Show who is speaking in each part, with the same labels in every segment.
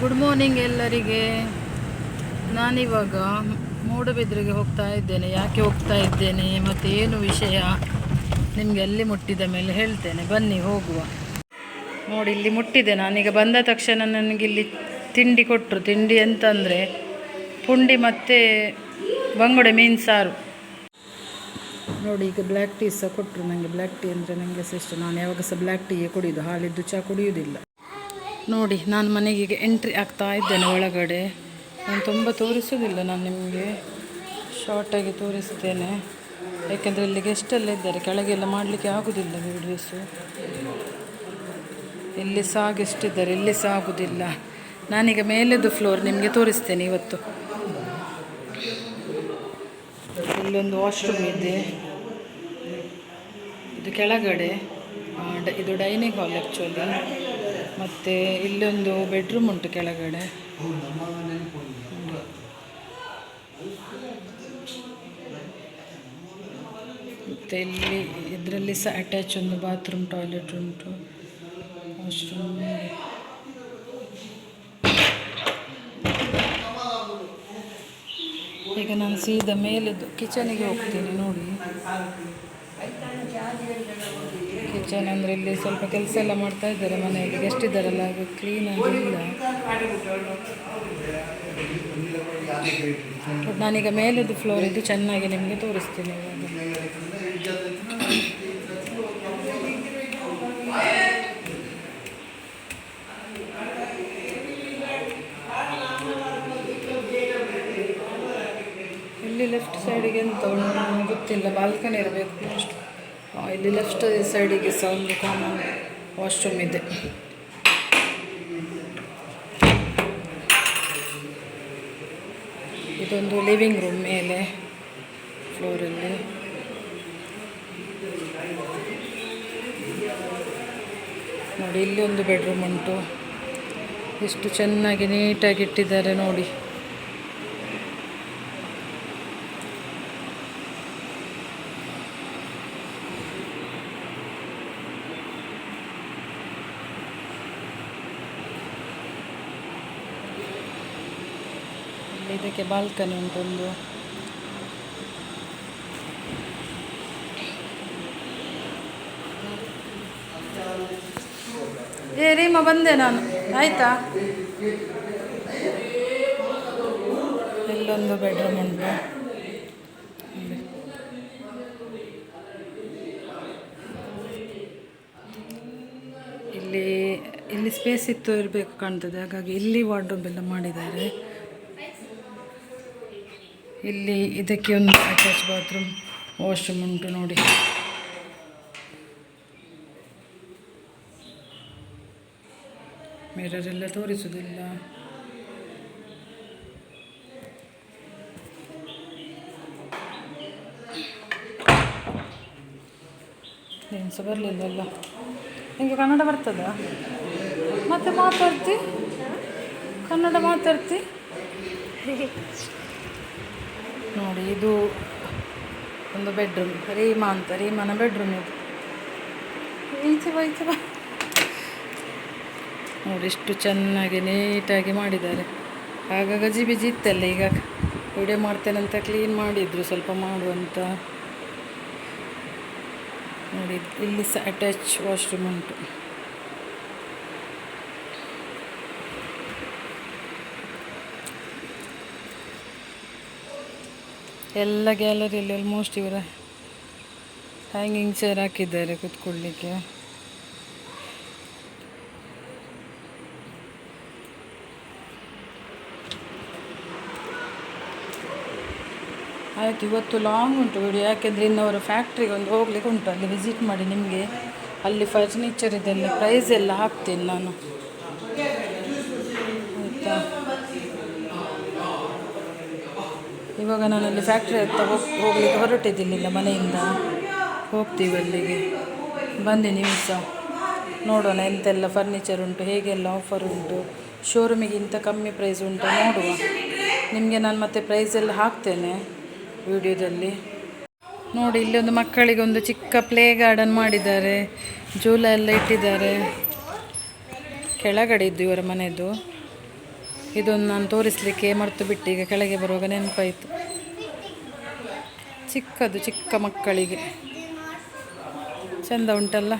Speaker 1: Good morning ಎಲ್ಲರಿಗೆ. ನಾನಿವಾಗ ಮೂಡಬಿದ್ರಿಗೆ ಹೋಗ್ತಾ ಇದ್ದೇನೆ. ಯಾಕೆ ಹೋಗ್ತಾ ಇದ್ದೇನೆ? ಮತ್ತು ಏನು ವಿಷಯ? ನಿಮಗೆ ಅಲ್ಲಿ ಮುಟ್ಟಿದ ಮೇಲೆ ಹೇಳ್ತೇನೆ. ಬನ್ನಿ, ಹೋಗುವ. ನೋಡಿ, ಇಲ್ಲಿ ಮುಟ್ಟಿದೆ ನಾನೀಗ. ಬಂದ ತಕ್ಷಣ ನನಗೆ ಇಲ್ಲಿ ತಿಂಡಿ ಕೊಟ್ಟರು ತಿಂಡಿ ಅಂತಂದರೆ ಪುಂಡಿ ಮತ್ತು ಬಂಗುಡೆ ಮೀನು ಸಾರು. ನೋಡಿ, ಈಗ ಬ್ಲ್ಯಾಕ್ ಟೀ ಸಹ ಕೊಟ್ಟರು ನನಗೆ ಬ್ಲ್ಯಾಕ್ ಟೀ ಅಂದರೆ ನನಗೆ ಸಹ ಇಷ್ಟ. ನಾನು ಯಾವಾಗ ಸಹ ಬ್ಲ್ಯಾಕ್ ಟೀಯೇ ಕುಡಿಯೋದು. ಹಾಲಿದ್ದು ಚಹಾ ಕುಡಿಯೋದಿಲ್ಲ ನೋಡಿ, ನಾನು ಮನೆಗೆ ಎಂಟ್ರಿ ಆಗ್ತಾ ಇದ್ದೇನೆ ಒಳಗಡೆ. ನಾನು ತುಂಬ ತೋರಿಸೋದಿಲ್ಲ ನಾನು ನಿಮಗೆ. ಶಾರ್ಟಾಗಿ ತೋರಿಸ್ತೇನೆ. ಯಾಕೆಂದರೆ ಇಲ್ಲಿ ಗೆಸ್ಟ್ ಎಲ್ಲ ಇದ್ದಾರೆ. ಕೆಳಗೆಲ್ಲ ಮಾಡಲಿಕ್ಕೆ ಆಗೋದಿಲ್ಲ ವೀಡಿಯೋಸು ಇಲ್ಲಿ ಸಹ ಗೆಸ್ಟ್ ಇದ್ದಾರೆ. ಇಲ್ಲಿ ಸಹ ಆಗೋದಿಲ್ಲ. ನಾನೀಗ ಮೇಲೆದು ಫ್ಲೋರ್ ನಿಮಗೆ ತೋರಿಸ್ತೇನೆ ಇವತ್ತು. ಇಲ್ಲೊಂದು ವಾಶ್ರೂಮ್ ಇದೆ. ಇದು ಕೆಳಗಡೆ. ಇದು ಡೈನಿಂಗ್ ಹಾಲ್ ಆ್ಯಕ್ಚುಲಿ ಮತ್ತು ಇಲ್ಲೊಂದು ಬೆಡ್ರೂಮ್ ಉಂಟು ಕೆಳಗಡೆ. ಮತ್ತು ಇಲ್ಲಿ ಇದರಲ್ಲಿ ಸಹ ಅಟ್ಯಾಚ್ ಒಂದು ಬಾತ್ರೂಮ್ ಟಾಯ್ಲೆಟ್ ಉಂಟು. ವಾಶ್ರೂಮ್ ಈಗ ನಾನು ಸೀದಾ ಮೇಲಿದ್ದು ಕಿಚನಿಗೆ ಹೋಗ್ತೀನಿ ನೋಡಿ. ಕಿಚನ್ ಅಂದರೆ ಇಲ್ಲಿ ಸ್ವಲ್ಪ ಕೆಲಸ ಎಲ್ಲ ಮಾಡ್ತಾ ಇದ್ದಾರೆ ಮನೆಯಲ್ಲಿ. ಗೆಸ್ಟ್ ಇದ್ದಾರಲ್ಲ, ಅದು ಕ್ಲೀನ್ ಆಗಿಲ್ಲ. ನಾನೀಗ ಮೇಲದ್ದು ಫ್ಲೋರ್ ಇದು ಚೆನ್ನಾಗಿ ನಿಮಗೆ ತೋರಿಸ್ತೀನಿ ಇಲ್ಲಿ ಲೆಫ್ಟ್ ಸೈಡಿಗೆ ಎಂತ ಗೊತ್ತಿಲ್ಲ ಬಾಲ್ಕನಿ ಇರಬೇಕು ಅಷ್ಟು. ಇಲ್ಲಿ ಲೆಫ್ಟ್ ಸೈಡಿಗೆ ಸಹ ಒಂದು ಕಾಮನ್ ವಾಶ್ರೂಮ್ ಇದೆ. ಇದೊಂದು ಲಿವಿಂಗ್ ರೂಮ್ ಮೇಲೆ ಫ್ಲೋರಲ್ಲಿ ನೋಡಿ, ಇಲ್ಲಿ ಒಂದು ಬೆಡ್ರೂಮ್ ಉಂಟು. ಎಷ್ಟು ಚೆನ್ನಾಗಿ ನೀಟಾಗಿ ಇಟ್ಟಿದ್ದಾರೆ ನೋಡಿ. ಇದಕ್ಕೆ ಬಾಲ್ಕನಿ ಉಂಟೊಂದು. ಏ, ರೀಮಾ ಬಂದೆ ನಾನು. ಆಯ್ತಾ? ಇಲ್ಲೊಂದು ಬೆಡ್ರೂಮ್ ಉಂಟು. ಇಲ್ಲಿ. ಇಲ್ಲಿ ಸ್ಪೇಸ್ ಇತ್ತು ಇರಬೇಕು ಕಾಣ್ತದೆ. ಹಾಗಾಗಿ ಇಲ್ಲಿ ವಾರ್ಡ್ರೋಬ್ ಎಲ್ಲ ಮಾಡಿದ್ದಾರೆ. ಇಲ್ಲಿ ಇದಕ್ಕೆ ಒಂದು ಅಟ್ಯಾಚ್ ಬಾತ್ರೂಮ್ ವಾಶ್ರೂಮ್ ಉಂಟು ನೋಡಿ. ಮಿರರ್ ಎಲ್ಲ ತೋರಿಸುವುದಿಲ್ಲ. ಏನು ಸಹ ಬರಲಿಲ್ಲಲ್ಲ ನಿಮಗೆ ಕನ್ನಡ ಬರ್ತದ? ಮತ್ತೆ ಮಾತಾಡ್ತಿ? ಕನ್ನಡ ಮಾತಾಡ್ತಿ? ನೋಡಿ, ಇದು ಒಂದು ಬೆಡ್ರೂಮ್ ರೀಮಾ ಅಂತ, ರೀಮಾನ ಬೆಡ್ರೂಮ್ ಇದು. ಈಚೆ ಬಾ ಬಾ. ನೋಡಿ ಎಷ್ಟು ಚೆನ್ನಾಗಿ ನೀಟಾಗಿ ಮಾಡಿದ್ದಾರೆ. ಆಗ ಗಜಿ ಬಿಜಿ ಇತ್ತಲ್ಲ ಈಗ? ವಿಡಿಯೋ ಮಾಡ್ತೇನಂತ ಕ್ಲೀನ್ ಮಾಡಿದ್ರು, ಸ್ವಲ್ಪ ಮಾಡುವಂತ. ನೋಡಿ, ಇಲ್ಲಿ ಸಹ ಅಟ್ಯಾಚ್ ವಾಶ್ರೂಮ್ ಉಂಟು. ಎಲ್ಲ ಗ್ಯಾಲರಿಯಲ್ಲಿ ಆಲ್ಮೋಸ್ಟ್ ಇವರ ಹ್ಯಾಂಗಿಂಗ್ ಚೇರ್ ಹಾಕಿದ್ದಾರೆ ಕೂತ್ಕೊಳ್ಳಿಕ್ಕೆ. ಆಯಿತು, ಇವತ್ತು ಲಾಂಗ್ ಉಂಟು ವಿಡಿಯೋ ಯಾಕೆಂದರೆ ಇನ್ನು ಅವರ ಫ್ಯಾಕ್ಟ್ರಿಗೆ ಒಂದು ಹೋಗ್ಲಿಕ್ಕೆ ಉಂಟು, ಅಲ್ಲಿ ವಿಸಿಟ್ ಮಾಡಿ ನಿಮಗೆ. ಅಲ್ಲಿ ಫರ್ನಿಚರ್ ಇದೆಲ್ಲ ಪ್ರೈಸ್ ಎಲ್ಲ ಹಾಕ್ತೇನೆ ನಾನು ಆಯಿತಾ ಇವಾಗ ನಾನು ಅಲ್ಲಿ ಫ್ಯಾಕ್ಟ್ರಿ ಹತ್ರ ಹೋಗ್, ಹೋಗ್ಲಿಕ್ಕೆ ಹೊರಟಿದ್ದಿಲ್ಲ ಮನೆಯಿಂದ. ಹೋಗ್ತೀವಿ ಅಲ್ಲಿಗೆ. ಬಂದೆ ನೀವು ಸಹ ನೋಡೋಣ ಎಂತೆಲ್ಲ ಫರ್ನಿಚರ್ ಉಂಟು, ಹೇಗೆಲ್ಲ ಆಫರ್ ಉಂಟು. ಶೋರೂಮಿಗಿಂತ ಕಮ್ಮಿ ಪ್ರೈಸ್ ಉಂಟು, ನೋಡುವ. ನಿಮಗೆ ನಾನು ಮತ್ತೆ ಪ್ರೈಸ್ ಎಲ್ಲ ಹಾಕ್ತೇನೆ ವಿಡಿಯೋದಲ್ಲಿ ನೋಡಿ ಇಲ್ಲಿ ಒಂದು ಮಕ್ಕಳಿಗೆ ಒಂದು ಚಿಕ್ಕ ಪ್ಲೇ ಗಾರ್ಡನ್ ಮಾಡಿದ್ದಾರೆ. ಜೂಲ ಎಲ್ಲ ಇಟ್ಟಿದ್ದಾರೆ. ಕೆಳಗಡೆ ಇದ್ದು ಇವರ ಮನೆಯದು ಇದೊಂದು ನಾನು ತೋರಿಸಲಿಕ್ಕೆ ಮರೆತು ಬಿಟ್ಟು ಈಗ ಕೆಳಗೆ ಬರುವಾಗ ನೆನಪಾಯಿತು. ಚಿಕ್ಕದು ಚಿಕ್ಕ ಮಕ್ಕಳಿಗೆ. ಚೆಂದ ಉಂಟಲ್ಲ?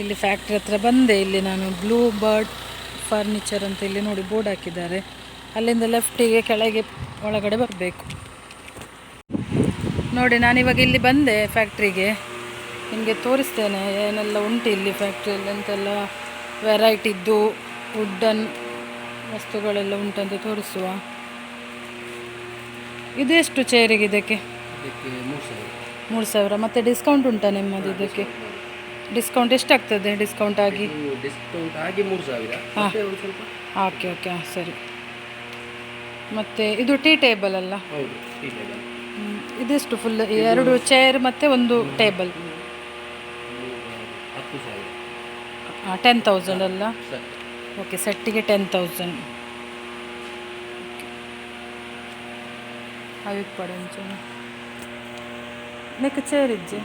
Speaker 1: ಇಲ್ಲಿ ಫ್ಯಾಕ್ಟ್ರಿ ಹತ್ರ ಬಂದೆ, ಇಲ್ಲಿ ನಾನು ಬ್ಲೂ ಬರ್ಡ್ ಫರ್ನಿಚರ್ ಅಂತ ಇಲ್ಲಿ ನೋಡಿ ಬೋರ್ಡ್ ಹಾಕಿದ್ದಾರೆ. ಅಲ್ಲಿಂದ ಲೆಫ್ಟಿಗೆ ಕೆಳಗೆ ಒಳಗಡೆ ಬರಬೇಕು. ನೋಡಿ ನಾನಿವಾಗ ಇಲ್ಲಿ ಬಂದೆ ಫ್ಯಾಕ್ಟ್ರಿಗೆ ನಿಮಗೆ ತೋರಿಸ್ತೇನೆ, ಏನೆಲ್ಲ ಉಂಟು ಇಲ್ಲಿ ಫ್ಯಾಕ್ಟ್ರಿಯಲ್ಲಿ ಅಂತೆಲ್ಲ ವೆರೈಟಿದ್ದು ವುಡ್ಡನ್ ವಸ್ತುಗಳೆಲ್ಲ ಉಂಟಂತ ತೋರಿಸುವ. ಇದೆಷ್ಟು ಚೇರಿಗೆ ಇದಕ್ಕೆ?
Speaker 2: ಮೂರು ಸಾವಿರ.
Speaker 1: ಮತ್ತೆ ಡಿಸ್ಕೌಂಟ್ ಉಂಟಾ ನಿಮ್ಮದು ಇದಕ್ಕೆ? ಡಿಸ್ಕೌಂಟ್ ಎಷ್ಟಾಗ್ತದೆ ಡಿಸ್ಕೌಂಟ್ ಆಗಿ?
Speaker 2: ಡಿಸ್ಕೌಂಟ್ ಆಗಿ ಮೂರು ಸಾವಿರ.
Speaker 1: ಓಕೆ ಓಕೆ ಹಾಂ ಸರಿ. ಮತ್ತು ಇದು ಟೀ ಟೇಬಲ್ ಅಲ್ಲ. ಇದೆಷ್ಟು ಫುಲ್ ಎರಡು ಚೇರ್ ಮತ್ತು ಒಂದು ಟೇಬಲ್ ಟೆನ್ ತೌಸಂಡ್ ಅಲ್ಲ?
Speaker 2: ಸರ್.
Speaker 1: ಓಕೆ ಸೆಟ್ಟಿಗೆ ಟೆನ್ ತೌಸಂಡ್ ಅವಿಗೆ ಪಡೆಂಚು ನೆಕ್ ಚೇರ್ ಇಜ್ಜಿ?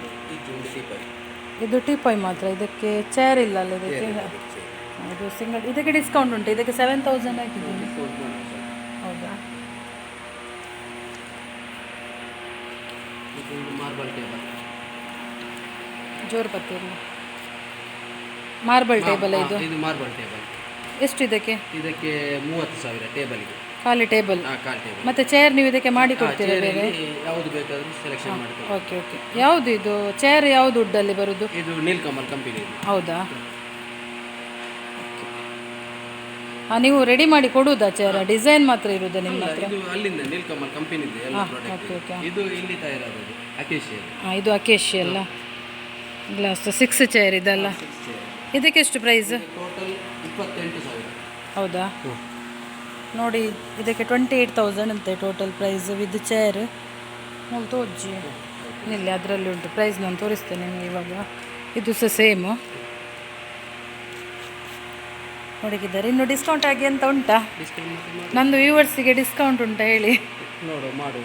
Speaker 2: ಇದು ಟೀಪಾಯ್
Speaker 1: ಮಾತ್ರ ಇದಕ್ಕೆ ಚೇರ್ ಇಲ್ಲ ಅಲ್ಲ ಇದಕ್ಕೆ? ಇದು ಸಿಂಗಲ್ ಇದಕ್ಕೆ ಡಿಸ್ಕೌಂಟ್ ಉಂಟು ಇದಕ್ಕೆ ಸೆವೆನ್ ತೌಸಂಡ್ ಹಾಕಿದ್ದೀನಿ ಹೌದಾ?
Speaker 2: ಇದೊಂದು ಮಾರ್ಬಲ್ ಟೇಬಲ್
Speaker 1: ಜೋರು ಬರ್ತೀರಿ ಮಾರ್ಬಲ್ ಟೇಬಲ್ ಇದು?
Speaker 2: ಇದು ಮಾರ್ಬಲ್ ಟೇಬಲ್
Speaker 1: ಎಷ್ಟು ಇದಕ್ಕೆ
Speaker 2: ಇದಕ್ಕೆ ಮೂವತ್ತು ಸಾವಿರ ಟೇಬಲ್ಗೆ.
Speaker 1: ಖಾಲಿ ಟೇಬಲ್?
Speaker 2: ಹಾಂ ಖಾಲಿ ಟೇಬಲ್.
Speaker 1: ಮತ್ತೆ ಚೇರ್ ನೀವು ಇದಕ್ಕೆ ಮಾಡಿ ಕೊಡ್ತೀರಾ ಬೇರೆ?
Speaker 2: ಯಾವುದು ಬೇಕಾದರೂ ಸೆಲೆಕ್ಷನ್ ಮಾಡ್ಕೊಳ್ಳಿ
Speaker 1: ಓಕೆ ಓಕೆ. ಯಾವುದು ಇದು? ಚೇರ್ ಯಾವುದು ವುಡ್ಡಲ್ಲಿ ಬರೋದು?
Speaker 2: ಇದು ನೀಲ್ಕಮಲ್ ಕಂಪನಿ
Speaker 1: ಹೌದಾ? ಹಾಂ ನೀವು ರೆಡಿ ಮಾಡಿ ಕೊಡುವುದಾ ಚೇರ್? ಡಿಸೈನ್ ಮಾತ್ರ ಇರುವುದಾ ನಿಮ್ಮ ಹತ್ರ?
Speaker 2: ಇದು ಅಲ್ಲಿಂದ ನೀಲ್ಕಮಲ್ ಇದೆ ಎಲ್ಲ ಪ್ರಾಡಕ್ಟ್ ಇದು. ಇಲ್ಲಿ ತಯಾರಾಗೋದು ಅಕೇಶಿಯಲ್
Speaker 1: ಹಾಂ ಇದು ಅಕೇಶಿ ಅಲ್ಲ? ಗ್ಲಾಸ್ ಸಿಕ್ಸ್ ಚೇರ್ ಇದಲ್ಲ? ಇದಕ್ಕೆ ಎಷ್ಟು ಪ್ರೈಸ್
Speaker 2: ಟೋಟಲ್ ಇಪ್ಪತ್ತೆಂಟು ಸಾವಿರ.
Speaker 1: ಹೌದಾ? ನೋಡಿ ಇದಕ್ಕೆ ಟ್ವೆಂಟಿ ಏಯ್ಟ್ ತೌಸಂಡ್ ಅಂತೆ ಟೋಟಲ್ ಪ್ರೈಸ್ ವಿತ್ ಚೇರ್ ನೋಡಿ ತೋರಿಸಿ ಇಲ್ಲಿ ಅದರಲ್ಲಿ ಉಂಟು. ಪ್ರೈಸ್ ನಾನು ತೋರಿಸ್ತೇನೆ ನಿಮಗೆ ಇವಾಗ. ಇದು ಸಹ ಸೇಮು ನೋಡಿದ್ದಾರೆ ಇನ್ನು ಡಿಸ್ಕೌಂಟ್ ಆಗಿ ಅಂತ ಉಂಟಾ? ನಂದು ವ್ಯೂವರ್ಸಿಗೆ ಡಿಸ್ಕೌಂಟ್ ಉಂಟಾ ಹೇಳಿ?
Speaker 2: ನೋಡು ಮಾಡುವ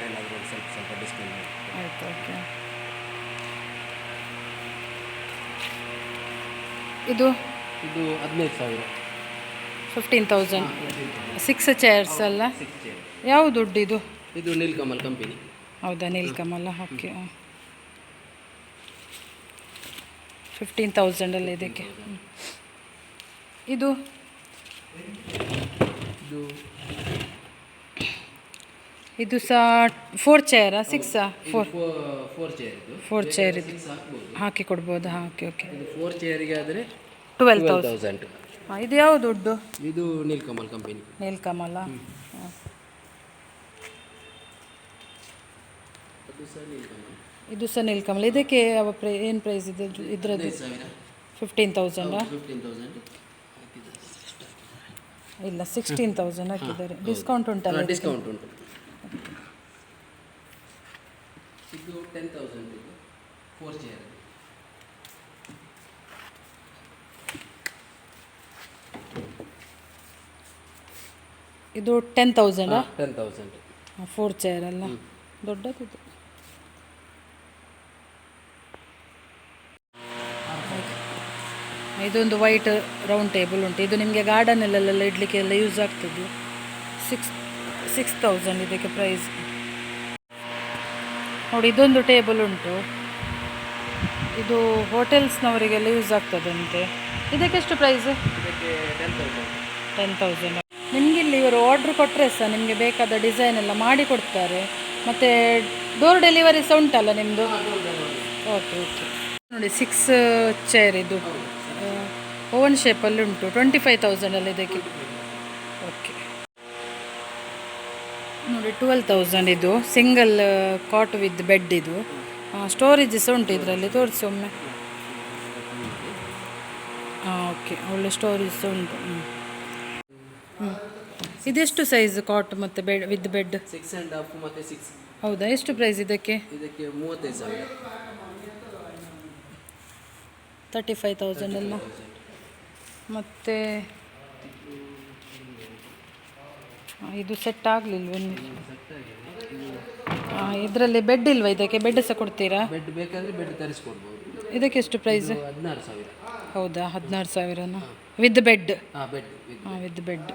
Speaker 1: ಆಯ್ತು ಓಕೆ ಇದು?
Speaker 2: ಇದು ಹದಿನೈದು ಸಾವಿರ.
Speaker 1: ಫಿಫ್ಟೀನ್ ತೌಸಂಡ್ ಸಿಕ್ಸ್ ಚೇರ್ಸ್ ಅಲ್ಲ? ಯಾವ ದುಡ್ಡು ಇದು?
Speaker 2: ಇದು ನೀಲ್ಕಮಲ್ ಕಂಪನಿ.
Speaker 1: ಹೌದಾ ನೀಲ್ಕಮಲ್ ಓಕೆ ಫಿಫ್ಟೀನ್ ತೌಸಂಡಲ್ಲ ಇದಕ್ಕೆ? ಇದು?
Speaker 2: ಇದು
Speaker 1: ಇದು ಸಹ ಫೋರ್ ಚೇರಾ ಸಿಕ್ಸಾ ಫೋರ್
Speaker 2: ಫೋರ್ ಚೇರ್ ಇದು.
Speaker 1: ಫೋರ್ ಚೇರ್ ಇದು.
Speaker 2: ಹಾಕಿ
Speaker 1: ಹಾಕಿ ಕೊಡ್ಬೋದಾ? ಹಾಂ ಓಕೆ ಓಕೆ
Speaker 2: ಇದು ಫೋರ್ ಚೇರಿಗೆ ಆದರೆ
Speaker 1: ಟ್ವೆಲ್ ತೌಸಂಡ್ ಇದು ಯಾವ ದುಡ್ಡು?
Speaker 2: ಇದು ನೀಲ್ಕಮಲ್ ಕಂಪನಿ
Speaker 1: ನೀಲ್ಕಮಲ. ಇದು ಸಹ ನೀಲ್ಕಮಲ. ಇದಕ್ಕೆ ಯಾವ ಪ್ರೈ ಏನು ಪ್ರೈಸ್ ಇದೆ? ಇದರದ್ದು ಫಿಫ್ಟೀನ್ ತೌಸಂಡ್ ಇಲ್ಲ ಸಿಕ್ಸ್ಟೀನ್ ತೌಸಂಡ್ ಹಾಕಿದ್ದಾರೆ. ಡಿಸ್ಕೌಂಟ್ ಉಂಟಲ್ಲ
Speaker 2: ಡಿಸ್ಕೌಂಟ್ ಉಂಟು. ಇದು ಟೆನ್ ತೌಸಂಡ್ ಇದು ಫೋರ್ ಚೇರ್
Speaker 1: ಇದು ten thousand
Speaker 2: ten thousand
Speaker 1: four chair ಅಲ್ಲ. ದೊಡ್ಡದಿದೆ. ಇದೊಂದು ವೈಟ್ ರೌಂಡ್ ಟೇಬಲ್ ಉಂಟು. ಇದು ನಿಮಗೆ ಗಾರ್ಡನಲ್ಲೆಲ್ಲ ಇಡ್ಲಿಕ್ಕೆ ಎಲ್ಲ ಯೂಸ್ ಆಗ್ತದೆ. ಸಿಕ್ಸ್ ಸಿಕ್ಸ್ ತೌಸಂಡ್ ಇದಕ್ಕೆ ಪ್ರೈಸ್ ನೋಡಿ ಇದೊಂದು ಟೇಬಲ್ ಉಂಟು. ಇದು ಹೋಟೆಲ್ಸ್ನವರಿಗೆಲ್ಲ ಯೂಸ್ ಆಗ್ತದಂತೆ. ಇದಕ್ಕೆಷ್ಟು ಪ್ರೈಸ್
Speaker 2: ಇದಕ್ಕೆ ಟೆನ್ ತೌಸಂಡ್
Speaker 1: ಟೆನ್ ತೌಸಂಡ್ ನಿಮಗೆ ಇಲ್ಲಿ ಇವರು ಆರ್ಡ್ರ್ ಕೊಟ್ಟರೆ ಸಹ ನಿಮಗೆ ಬೇಕಾದ ಡಿಸೈನ್ ಎಲ್ಲ ಮಾಡಿ ಕೊಡ್ತಾರೆ. ಮತ್ತು ಡೋರ್ ಡೆಲಿವರಿ ಸಹ ಉಂಟಲ್ಲ ನಿಮ್ಮದು ಓಕೆ ಓಕೆ ನೋಡಿ ಸಿಕ್ಸ್ ಚೇರ್ ಇದು. ಓವನ್ ಶೇಪಲ್ಲಿ ಉಂಟು. ಟ್ವೆಂಟಿ ಫೈವ್ ತೌಸಂಡಲ್ಲಿ ಇದಕ್ಕೆ ಓಕೆ ನೋಡಿ ಟ್ವೆಲ್ ತೌಸಂಡ್ ಇದು ಸಿಂಗಲ್ ಕಾಟ್ ವಿತ್ ಬೆಡ್ ಇದು. ಸ್ಟೋರೇಜ್ ಸಹ ಉಂಟು ಇದರಲ್ಲಿ ತೋರಿಸಿ ಒಮ್ಮೆ. ಹಾಂ ಓಕೆ ಒಳ್ಳೆ ಸ್ಟೋರೇಜ್ ಸಹ ಉಂಟು. ಹ್ಞೂ ಹ್ಞೂ ಇದೆಷ್ಟು ಸೈಜ್ ಕಾಟ್ ಮತ್ತು bed with bed
Speaker 2: six and half ಮತ್ತು ಸಿಕ್ಸ್
Speaker 1: ಹೌದಾ ಎಷ್ಟು ಪ್ರೈಸ್ ಇದಕ್ಕೆ?
Speaker 2: ಇದಕ್ಕೆ ಮೂವತ್ತೈದು ಸಾವಿರ.
Speaker 1: ತರ್ಟಿ ಫೈವ್ ತೌಸಂಡ್ ಅಲ್ಲ? ಮತ್ತು ಇದು ಸೆಟ್ ಆಗಲಿಲ್ವ ಇದರಲ್ಲಿ ಬೆಡ್ ಇಲ್ವಾ ಇದಕ್ಕೆ ಬೆಡ್ ಸಹ ಕೊಡ್ತೀರಾ
Speaker 2: ಬೆಡ್ ಬೇಕಾದರೆ ಬೆಡ್ ತರಿಸ್ಕೊಡ್ಬೋದು
Speaker 1: ಇದಕ್ಕೆ ಎಷ್ಟು ಪ್ರೈಸ್
Speaker 2: ಹದಿನಾರು ಸಾವಿರ
Speaker 1: ಹೌದಾ ಹದಿನಾರು ಸಾವಿರನ ವಿತ್ ಬೆಡ್
Speaker 2: ಹಾಂ ಬೆಡ್
Speaker 1: ಹಾಂ ವಿತ್ ಬೆಡ್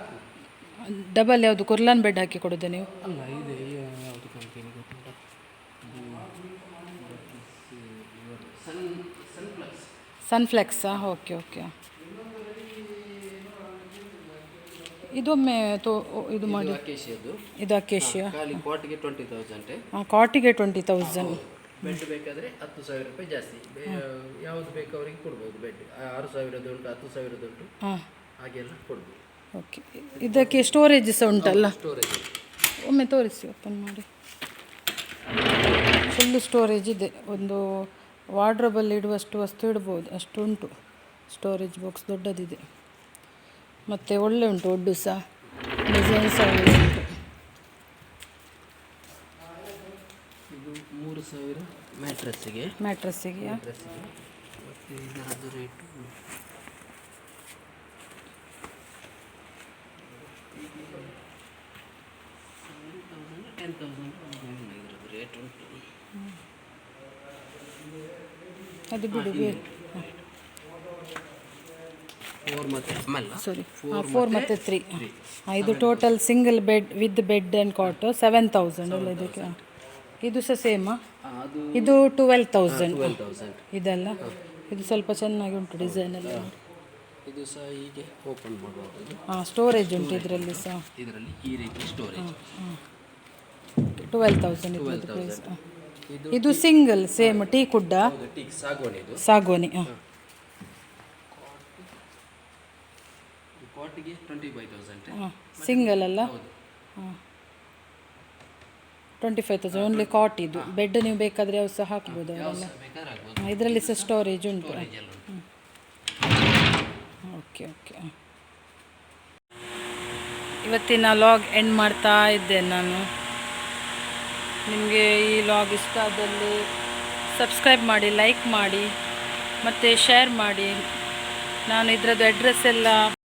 Speaker 1: ಡಬಲ್ ಯಾವುದು ಕುರ್ಲಾನ್ ಬೆಡ್ ಹಾಕಿ ಕೊಡೋದು ನೀವು
Speaker 2: ಅಲ್ಲ ಇದು ಯಾವುದು ಕಂಪನಿ
Speaker 1: ಸನ್ಫ್ಲೆಕ್ಸಾ ಓಕೆ ಓಕೆ ಇದೊಮ್ಮೆ ತೋ ಇದು ಮಾಡಿ.
Speaker 2: ಅಕೇಶಿಯದ್ದು.
Speaker 1: ಇದು ಅಕೇಶಿಯ.
Speaker 2: ಖಾಲಿ ಕಾಟಿಗೆ ಟ್ವೆಂಟಿ ತೌಸಂಡ್
Speaker 1: ಕಾಟಿಗೆ ಟ್ವೆಂಟಿ ತೌಸಂಡ್
Speaker 2: ಬೆಡ್ ಬೇಕಾದರೆ ಹತ್ತು ಸಾವಿರ ರೂಪಾಯಿ ಜಾಸ್ತಿ. ಯಾವ್ದು ಬೇಕು ಅವರಿಗೆ ಕೊಡ್ಬೋದು ಬೆಡ್ ಆರು ಸಾವಿರದ ಉಂಟು ಹತ್ತು ಸಾವಿರದ ಉಂಟು.
Speaker 1: ಹಾಂ.
Speaker 2: ಹಾಗೆಲ್ಲ ಕೊಡ್ಬೋದು.
Speaker 1: ಓಕೆ ಇದಕ್ಕೆ ಸ್ಟೋರೇಜ್ ಸಹ ಉಂಟಲ್ಲ?
Speaker 2: ಸ್ಟೋರೇಜ್
Speaker 1: ಒಮ್ಮೆ ತೋರಿಸಿ ಓಪನ್ ಮಾಡಿ. ಫುಲ್ ಸ್ಟೋರೇಜ್ ಇದೆ. ಒಂದು ವಾರ್ಡ್ರೋಬಲ್ಲಿ ಇಡುವಷ್ಟು ವಸ್ತು ಇಡ್ಬೋದು. ಅಷ್ಟು ಉಂಟು. ಸ್ಟೋರೇಜ್ ಬಾಕ್ಸ್ ದೊಡ್ಡದಿದೆ. ಮತ್ತು ಒಳ್ಳೆ ಉಂಟು ಒಡ್ಡು ಸಹ ಡಿಸೈನ್ ಸಹ ಒಳ್ಳೆ ಉಂಟು.
Speaker 2: ಮೂರು ಸಾವಿರ ಮ್ಯಾಟ್ರಸ್ಸಿಗೆ.
Speaker 1: ಮ್ಯಾಟ್ರಸ್ಸಿಗೆ.
Speaker 2: ಮತ್ತು ಇದರದ್ದು ರೇಟು ಟೆನ್ ತೌಸಂಡ್ ಇದರದ್ದು ರೇಟ್ ಉಂಟು
Speaker 1: ಅದು ಬಿಡು ಬೇರೆ
Speaker 2: ಫೋರ್ ಮತ್ತು ಅಲ್ಲ
Speaker 1: ಸಾರಿ ಫೋರ್ ಮತ್ತು ತ್ರೀ ಇದು total single bed with bed and cot seven thousand ಅಲ್ಲ ಇದಕ್ಕೆ? ಇದು ಸಹ ಸೇಮಾ ಇದು ಟ್ವೆಲ್ ತೌಸಂಡ್ ಇದೆಲ್ಲ? ಇದು ಸ್ವಲ್ಪ ಚೆನ್ನಾಗಿ ಉಂಟು ಡಿಸೈನ್ ಎಲ್ಲ.
Speaker 2: ಇದು ಸಹ ಹೀಗೆ ಓಪನ್ ಮಾಡಬಹುದು
Speaker 1: ಹಾಂ ಸ್ಟೋರೇಜ್ ಉಂಟು ಇದರಲ್ಲಿ ಸಹ.
Speaker 2: ಇದರಲ್ಲಿ ಈ ರೀತಿ ಸ್ಟೋರೇಜ್
Speaker 1: ಟ್ವೆಲ್ ತೌಸಂಡ್ ಇದ್ರದ್ದು ಪ್ರೈಸ್
Speaker 2: ಇದು
Speaker 1: ಇದು ಸಿಂಗಲ್ ಸೇಮ್ ಟೀ ಕುಡ್ಡ?
Speaker 2: ಸಾಗೋನಿ ಇದು.
Speaker 1: ಸಾಗೋನಿ ಹಾಂ.
Speaker 2: ಕಾಟಿಗೆ ಟ್ವೆಂಟಿ ಫೈವ್ ತೌಸಂಡ್
Speaker 1: ಹಾಂ ಸಿಂಗಲ್ ಅಲ್ಲ? ಹಾಂ twenty five thousand only cot ಇದು. ಬೆಡ್ ನೀವು ಬೇಕಾದರೆ ಅವು ಸಹ ಹಾಕ್ಬೋದು ಅವೆಲ್ಲ. ಇದರಲ್ಲಿ ಸಹ ಸ್ಟೋರೇಜ್
Speaker 2: ಉಂಟು.
Speaker 1: ಓಕೆ ಓಕೆ ಇವತ್ತಿನ ಲಾಗ್ ಎಂಡ್ ಮಾಡ್ತಾ ಇದ್ದೇನೆ ನಾನು. ನಿಮಗೆ ಈ ಲಾಗ್ ಇಷ್ಟ ಆದಲ್ಲಿ ಸಬ್ಸ್ಕ್ರೈಬ್ ಮಾಡಿ ಲೈಕ್ ಮಾಡಿ ಮತ್ತು ಶೇರ್ ಮಾಡಿ. ನಾನು ಇದರದ್ದು ಅಡ್ರೆಸ್ ಎಲ್ಲ